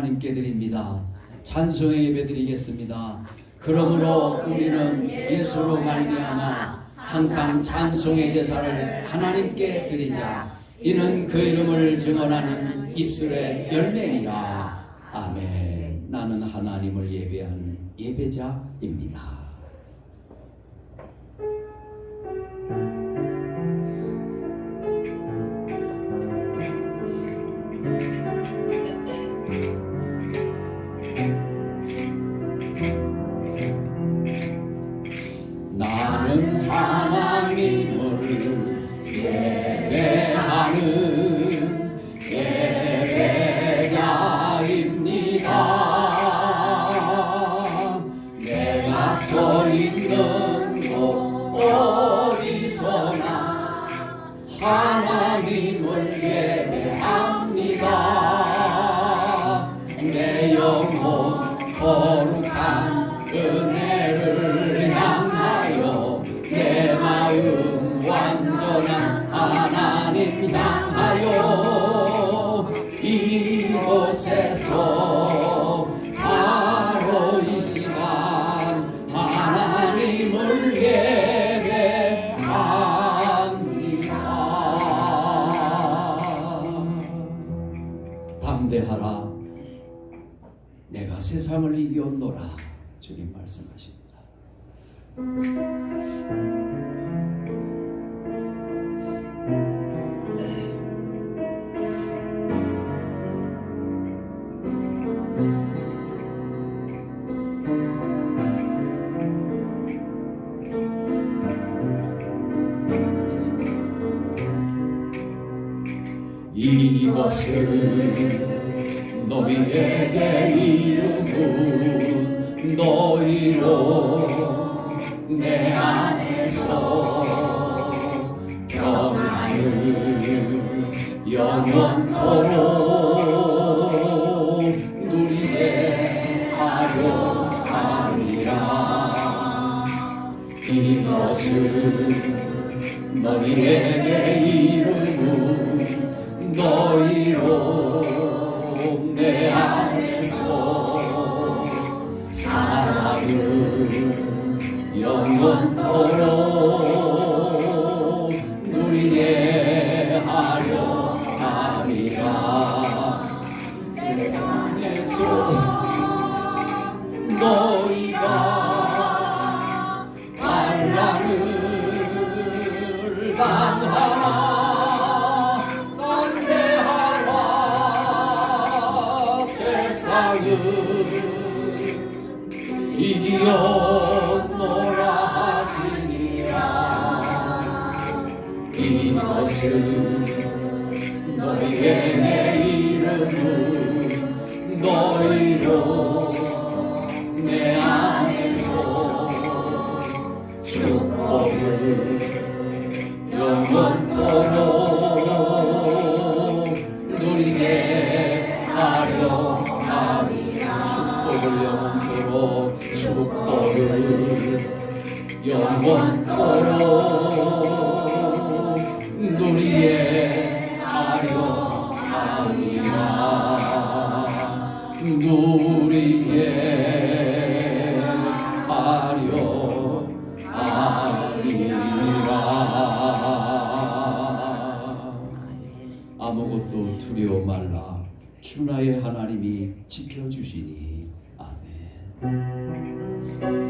하나님께 드립니다. 찬송의 예배 드리겠습니다. 그러므로 우리는 예수로 말미암아 항상 찬송의 제사를 하나님께 드리자. 이는 그 이름을 증언하는 입술의 열매니라. 아멘. 나는 하나님을 예배하는 예배자입니다. 서있 말씀하십니다. 이것은 너희에게 이름은 너희로 내 안에서 사랑을 영원토록 이것은 너희에게 이름은 너희로 아무것도 두려워 말라. 주 나의 하나님이 지켜주시니. 아멘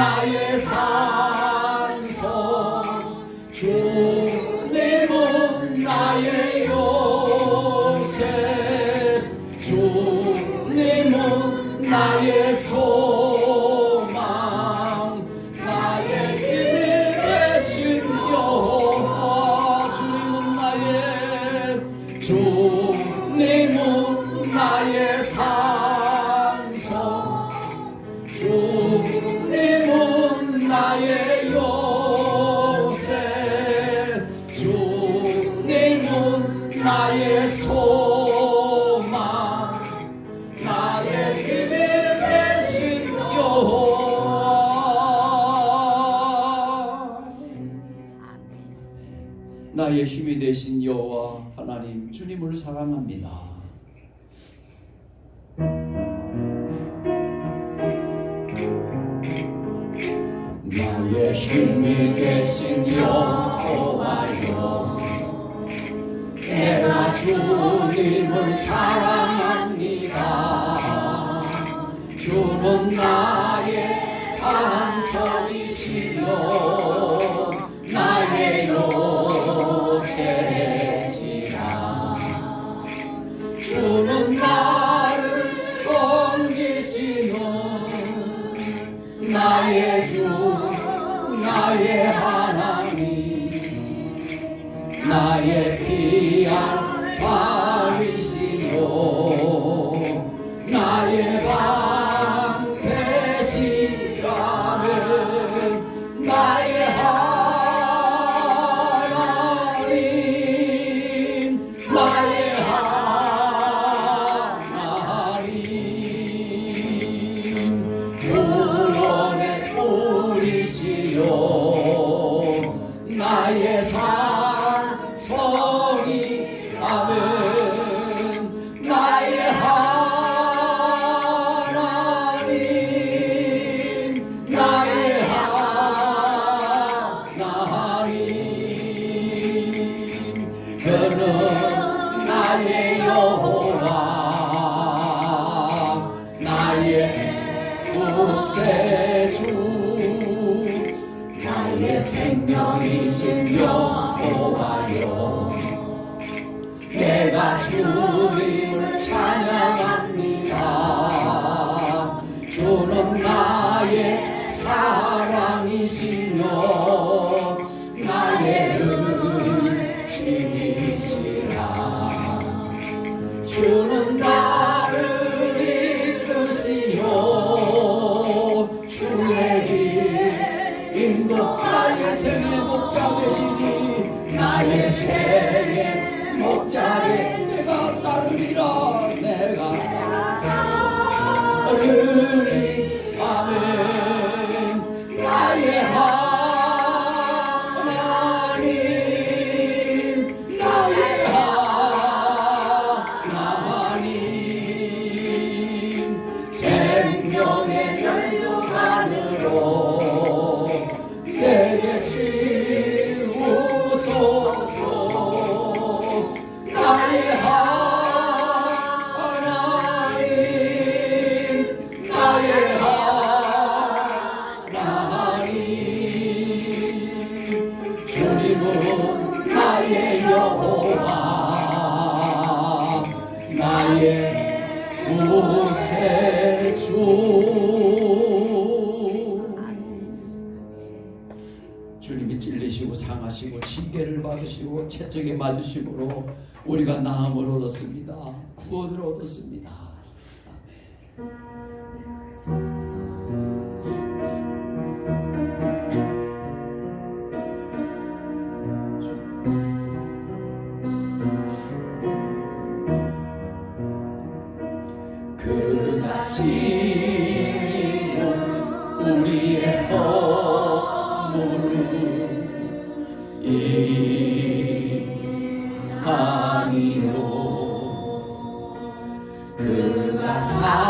주님 나의 힘이 되신 여호와 하나님 주님을 사랑합니다. 나의 힘이 되신 여호와여 내가 주님을 사랑합니다 주는 나의 나의 피할 바위시요 나의 방 주님이 찔리시고 상하시고 징계를 받으시고 채찍에 맞으심으로 우리가 나음을 얻었습니다. 구원을 얻었습니다 as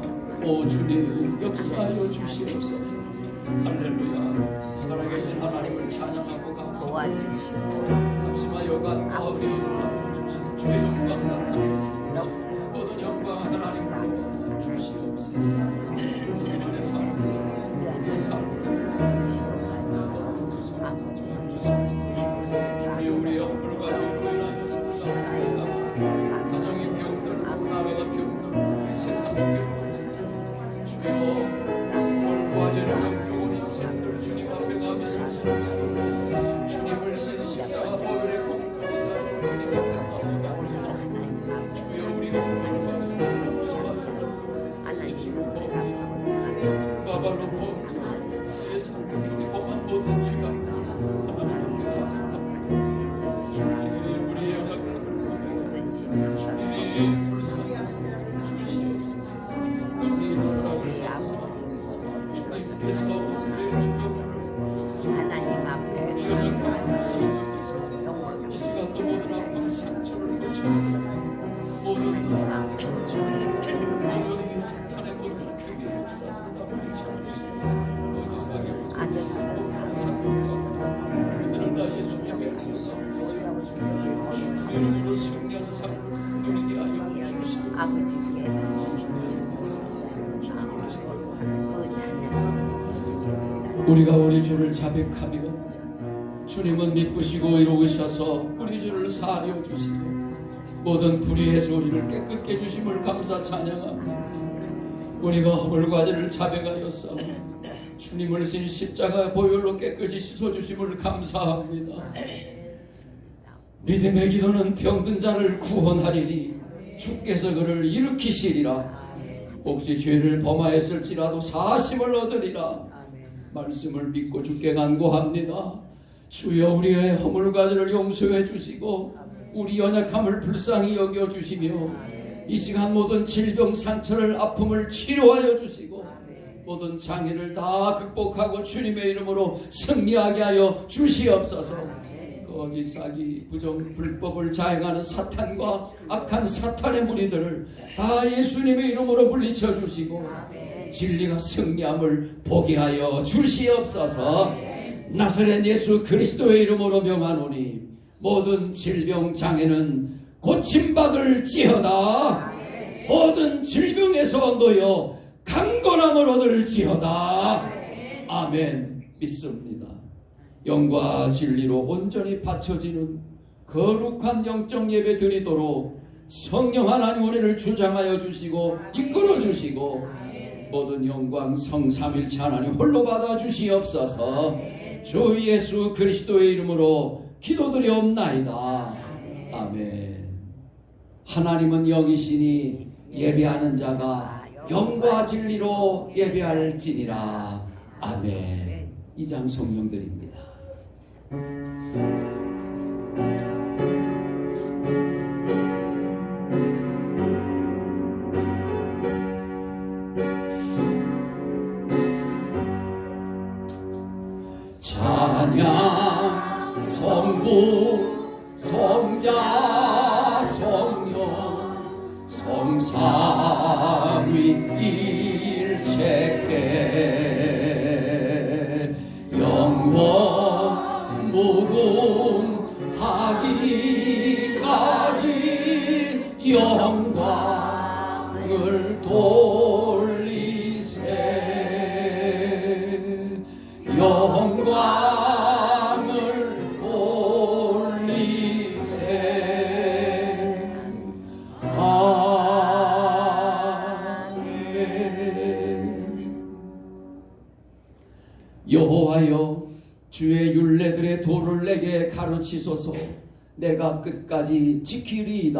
오 주님 역사하여 주시옵소서. 할렐루야. 살아계신 하나님을 찬양하고 감사합니다. 여관과 어디를 주신 주의 영광 나타내 주옵소서 우리 죄를 자백하며 주님은 미쁘시고 이로우셔서 우리 죄를 사하여 주시고 모든 불의에서 우리를 깨끗게 해주심을 감사 찬양합니다 우리가 허물과제를 자백하였어 주님을 신 십자가 보혈로 깨끗이 씻어주심을 감사합니다. 믿음의 기도는 병든 자를 구원하리니 주께서 그를 일으키시리라. 혹시 죄를 범하였을지라도 사심을 얻으리라 말씀을 믿고 주께 간구합니다. 주여 우리의 허물과지를 용서해 주시고 우리 연약함을 불쌍히 여겨 주시며 이 시간 모든 질병 상처를 아픔을 치료하여 주시고 모든 장애를 다 극복하고 주님의 이름으로 승리하게 하여 주시옵소서. 거짓 사기 부정 불법을 자행하는 사탄과 악한 사탄의 무리들을 다 예수님의 이름으로 물리쳐 주시고 진리가 승리함을 보게 하여 주시옵소서. 나사렛 예수 그리스도의 이름으로 명하노니 모든 질병 장애는 고침받을지어다. 모든 질병에서 놓여 강건함을 얻을지어다. 아멘. 믿습니다. 영과 진리로 온전히 바쳐지는 거룩한 영적 예배 드리도록 성령 하나님 우리를 주장하여 주시고 이끌어 주시고 모든 영광 성삼일체 하나님 홀로 받아 주시옵소서. 주 예수 그리스도의 이름으로 기도드리옵나이다. 아멘. 하나님은 영이시니 예배하는 자가 영과 진리로 예배할지니라. 아멘. 이장 성령들입니다 여호와여 주의 율례들의 도를 내게 가르치소서. 내가 끝까지 지키리이다.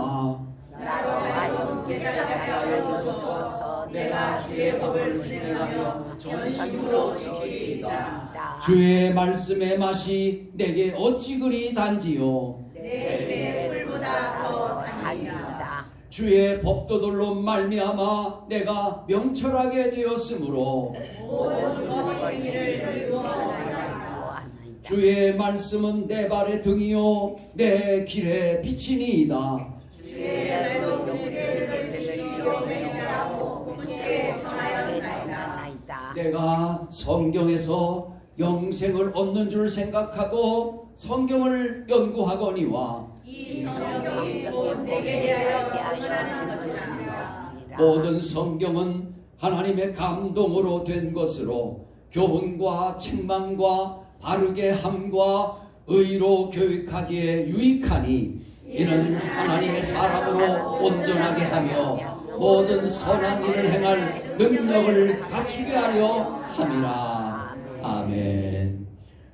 나로 깨닫게 하여 주소서. 내가 주의 법을 준행하며 전심으로 지키리이다. 주의 말씀의 맛이 내게 어찌 그리 단지요 내 입에 불보다 더 달리다 주의 법도들로 말미암아 내가 명철하게 되었으므로 주의 말씀은 내 발의 등이요 내 길의 빛이니이다. 내가 성경에서 영생을 얻는 줄 생각하고 성경을 연구하거니와 모든 성경은 하나님의 감동으로 된 것으로 교훈과 책망과 바르게 함과 의로 교육하기에 유익하니 이는 하나님의 사람으로 온전하게 하며 모든 선한 일을 행할 능력을 갖추게 하려 함이라. 아멘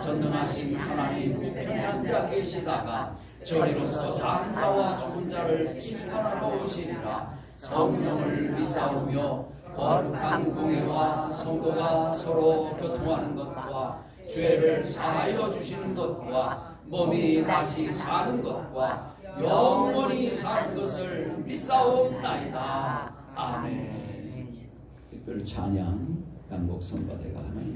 전능하신 하나님 우편에 앉아 계시다가 저리로서 사는 자와 죽은 자를 심판하러 오시리라 성령을 믿사오며 거룩한 공예와 성도가 서로 교통하는 것과 죄를 사하여 주시는 것과 몸이 다시 사는 것과 영원히 사는 것을 믿사옵나이다. 아멘. 특별 찬양 양복 선거대가 하나님께